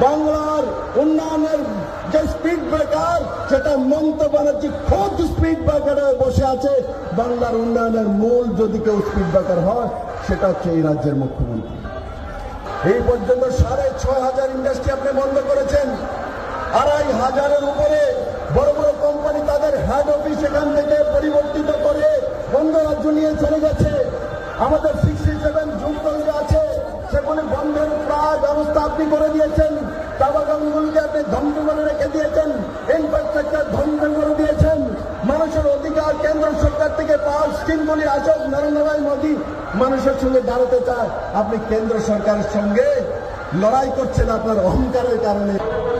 বাংলার উন্নয়নের যে স্পিড ব্রেকার সেটা মমতা ব্যানার্জি খোদ স্পিড ব্রেকারে বসে আছে, বাংলার উন্নয়নের মূল যদি কেউ স্পিড ব্রেকার হয়, সেটা হচ্ছে এই রাজ্যের মুখ্যমন্ত্রী। এই পর্যন্ত সাড়ে ছয় হাজার ইন্ডাস্ট্রি আপনি বন্ধ করেছেন। আড়াই হাজারের উপরে বড় বড় কোম্পানি তাদের হেড অফিস এখান থেকে পরিবর্তিত করে বন্ধ রাজ্য নিয়ে চলে গেছে। আমাদের সিক্সটি সেভেন জুটকল আছে। সেগুলি বন্ধের প্রায় ব্যবস্থা আপনি করে দিয়েছেন। টাওয়ার আপনি ধ্বংস করে রেখে দিয়েছেন ইনফ্রাস্ট্রাকচার ধ্বংস করে দিয়েছেন। মানুষের অধিকার কেন্দ্র সরকার থেকে পাওয়া স্কিমগুলি আসক নরেন্দ্র ভাই মোদী মানুষের সঙ্গে দাঁড়াতে চায়। আপনি কেন্দ্র সরকারের সঙ্গে লড়াই করছেন আপনার অহংকারের কারণে।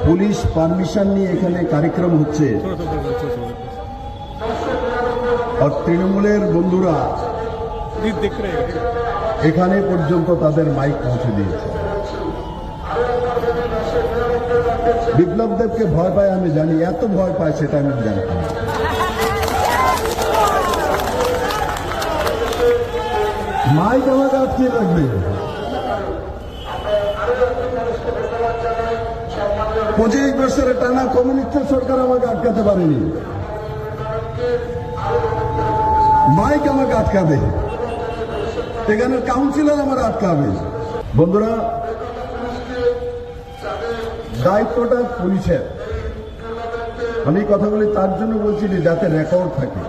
পুলিশ পারমিশন নিয়ে এখানে কার্যক্রম হচ্ছে। আর তৃণমূলের বন্ধুরা এখানে পর্যন্ত তাদের মাইক পৌঁছে দিয়েছে। বিপ্লব দেবকে ভয় পায়, আমি জানি। এত ভয় পায় সেটা আমি জানতাম। মাইক আমাকে আটকে রাখবে পঁচিশ বছরের টানা কমিউনিস্ট সরকার আমাকে আটকাতে পারেনি। মাইক আমাকে আটকাবে। এখানে কাউন্সিলর আমার আটকাবে। বন্ধুরা দায়িত্বটা পুলিশের। আমি কথাগুলি তার জন্য বলছি যে যাতে রেকর্ড থাকে।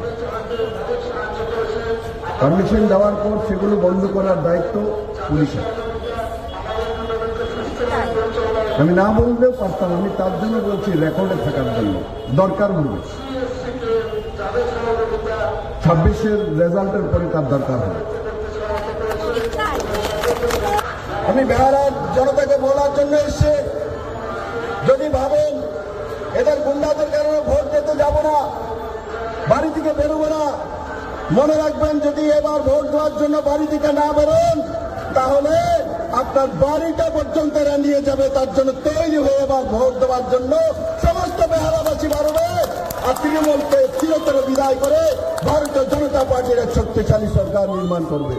পারমিশন দেওয়ার পর সেগুলো বন্ধ করার দায়িত্ব পুলিশের। আমি না বললেও পারতাম, আমি তার জন্য বলছি রেকর্ডে থাকার জন্য। দরকার বলবে ছাব্বিশের রেজাল্টের পরে তার দরকার হবে আমি বেহারার জনতাকে বলার জন্য এসে যদি ভাবেন এদের গুন্ডাদের কারণে ভোট দিতে যাব না, বাড়ি থেকে বেরোবো না, মনে রাখবেন যদি এবার ভোট দেওয়ার জন্য বাড়ি থেকে না বেরোন, তাহলে আপনার বাড়িটা পর্যন্ত এরা নিয়ে যাবে, তার জন্য তৈরি হয়ে এবার ভোট দেওয়ার জন্য সমস্ত বেহারাবাসী বাড়বে আর তৃণমূলকে চিরতরে বিদায় করে ভারতীয় জনতা পার্টির এক শক্তিশালী সরকার নির্মাণ করবে।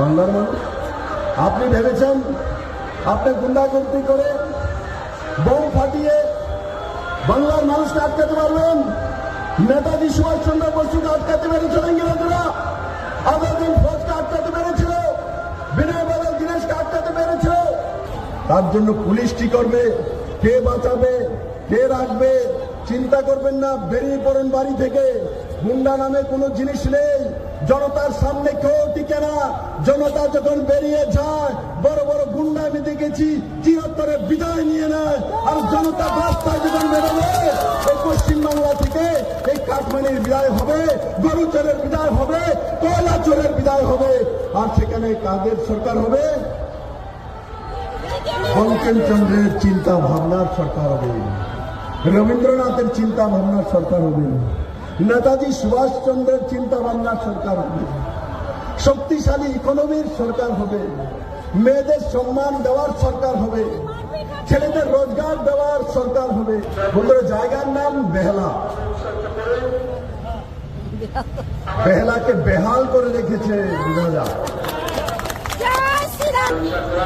বাংলার মানুষ। আপনি ভেবেছেন গুন্ডাগর্দি করে বউ ফাটিয়ে বাংলার মানুষকে আটকাতে পারবেন। নেতাজি সুভাষচন্দ্র বসুকে আটকাতে পেরেছিল ইংরেজরা আজাদিন ফৌজকে আটকাতে পেরেছিল। বিনয় বাদল দীনেশকে আটকাতে পেরেছিল। তার জন্য পুলিশ কি করবে? কে বাঁচাবে? কে রাখবে? চিন্তা করবেন না, বেরিয়ে পড়েন বাড়ি থেকে। গুন্ডা নামে কোনো জিনিস নেই। জনতার সামনে কেউ টিকে না। জনতা যখন বেরিয়ে যায়, বড় বড় গুন্ডা আমি দেখেছি চিরত্তরে বিদায় নিয়ে নেয়। আর জনতা রাস্তায় যখন বেরোবে, এই পশ্চিমবাংলা থেকে এই কাঠমানির বিদায় হবে, গরুচরের বিদায় হবে কয়লা চোরের বিদায় হবে। আর সেখানে কাদের সরকার হবে? বঙ্কিমচন্দ্রের চিন্তা ভাবনার সরকার হবে। রবীন্দ্রনাথের চিন্তা ভাবনার সরকার হবে। নেতাজি সুভাষচন্দ্রের চিন্তা ভাবনার সরকার হবে। শক্তিশালী ইকোনমির সরকার হবে। মেয়েদের সম্মান দেওয়ার সরকার হবে। ছেলেদের রোজগার দেওয়ার সরকার হবে। বন্ধুরা, জায়গার নাম বেহালা। বেহালাকে বেহাল করে রেখেছে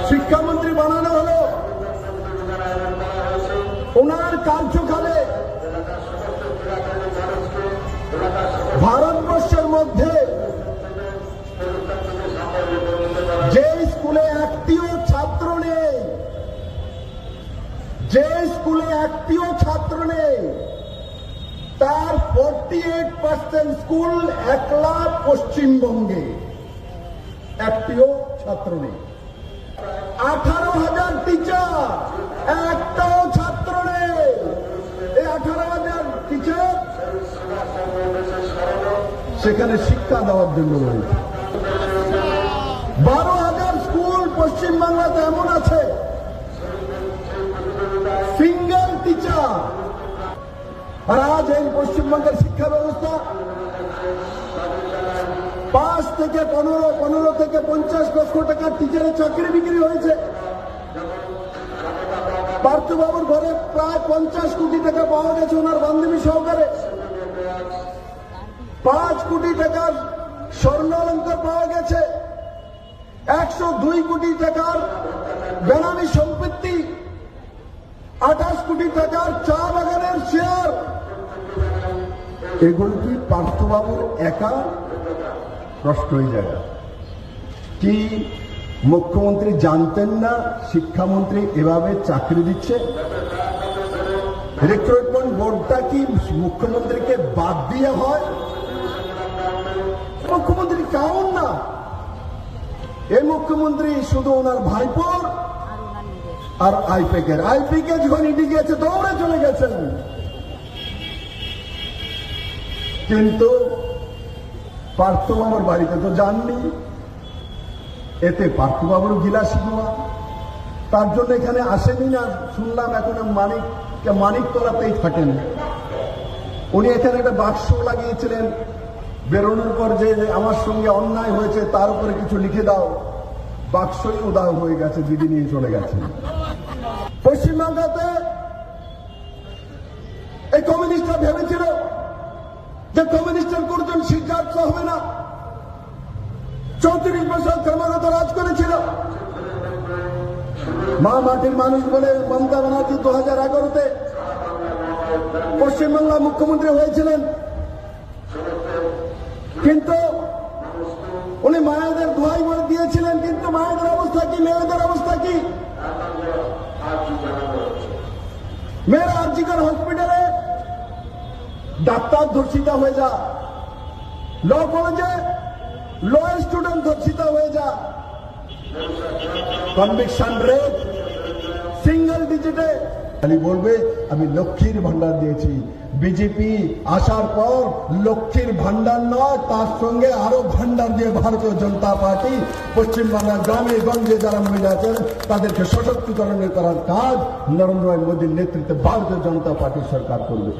শিক্ষামন্ত্রী বানানো হলো। ওনার কার্যকালে ভারতবর্ষের মধ্যে যে স্কুলে একটিও ছাত্র নেই, যে স্কুলে একটিও ছাত্র নেই, তার ফোরটি এইট পার্সেন্ট স্কুল একলা পশ্চিমবঙ্গে একটিও ছাত্র নেই। আঠারো হাজার টিচার একটাও ছাত্র নেই। এই আঠারো হাজার টিচার সেখানে শিক্ষা দেওয়ার জন্য রয়েছে। বারো হাজার স্কুল পশ্চিমবাংলাতে এমন আছে। সিঙ্গেল টিচার আর আজ এই পশ্চিমবঙ্গের শিক্ষা ব্যবস্থা পাঁচ থেকে পনেরো পনেরো থেকে পঞ্চাশ লক্ষ টাকার টিচারের চাকরি বিক্রি হয়েছে। পার্থবাবুর ঘরে প্রায় পঞ্চাশ কোটি টাকা পাওয়া গেছে ওনার বান্ধবী সহকারে। পাঁচ কোটি টাকার স্বর্ণ অলঙ্কার পাওয়া গেছে। একশো দুই কোটি টাকার বেনামি সম্পত্তি, আঠাশ কোটি টাকার চা বাগানের শেয়ার। এগুলো কি পার্থবাবুর একা? প্রশ্ন হয়ে যায়। কি মুখ্যমন্ত্রী জানতেন না শিক্ষামন্ত্রী এভাবে চাকরি দিচ্ছে? রিক্রুটমেন্ট বোর্ডটা কি মুখ্যমন্ত্রীকে বাদ দিয়ে হয়? মুখ্যমন্ত্রী কেমন না? এই মুখ্যমন্ত্রী শুধু ওনার ভাইপোর আর আইপেকের। আইপিকে যখন ইডি গেছে দৌড়ে চলে গেছেন। কিন্তু পার্থবাবুর বাড়িতে তো যাননি। এতে পার্থবাবুর গিলাসি হওয়া তার জন্য এখানে আসেনি না। শুনলাম এখন মানিক মানিক তলাতেই থাকেন। উনি এখানে একটা বাক্স লাগিয়েছিলেন। বেরোনোর পর যে আমার সঙ্গে অন্যায় হয়েছে, তার উপরে কিছু লিখে দাও। বাক্সই উদাহ হয়ে গেছে, দিদি নিয়ে চলে গেছেন পশ্চিমবাংলাতে এই কমিউনিস্টরা ভেবেছিল যে কমিউনিস্টের কোনজন সিদ্ধার্থ হবে না। চৌত্রিশ বছর ক্রমাগত রাজ করেছিল। মা মাটির মানুষ বলে মমতা ব্যানার্জি দু হাজার এগারোতে পশ্চিমবাংলা মুখ্যমন্ত্রী হয়েছিলেন। কিন্তু উনি মায়েদের দোহাই বলে দিয়েছিলেন, কিন্তু মায়েদের অবস্থা কি, মেয়েদের অবস্থা কি? মেয়েরা আর্জিকার হসপিটালে ডাক্তার ধর্ষিতা হয়ে যা, ল কলেজে ল স্টুডেন্ট ধর্ষিতা হয়ে যা। কনভিকশন রেট, সিঙ্গল ডিজিটে খালি বলবে, আমি লক্ষ্মীর ভান্ডার দিয়েছি। বিজেপি আসার পর লক্ষ্মীর ভান্ডার নয়, তার সঙ্গে আরও ভান্ডার দিয়ে ভারতীয় জনতা পার্টি, পশ্চিমবাংলার গ্রামে গঞ্জে যারা মহিলা আছেন, তাদেরকে সশক্তিকরণের করার কাজ নরেন্দ্র মোদীর নেতৃত্বে ভারতীয় জনতা পার্টি সরকার করবে।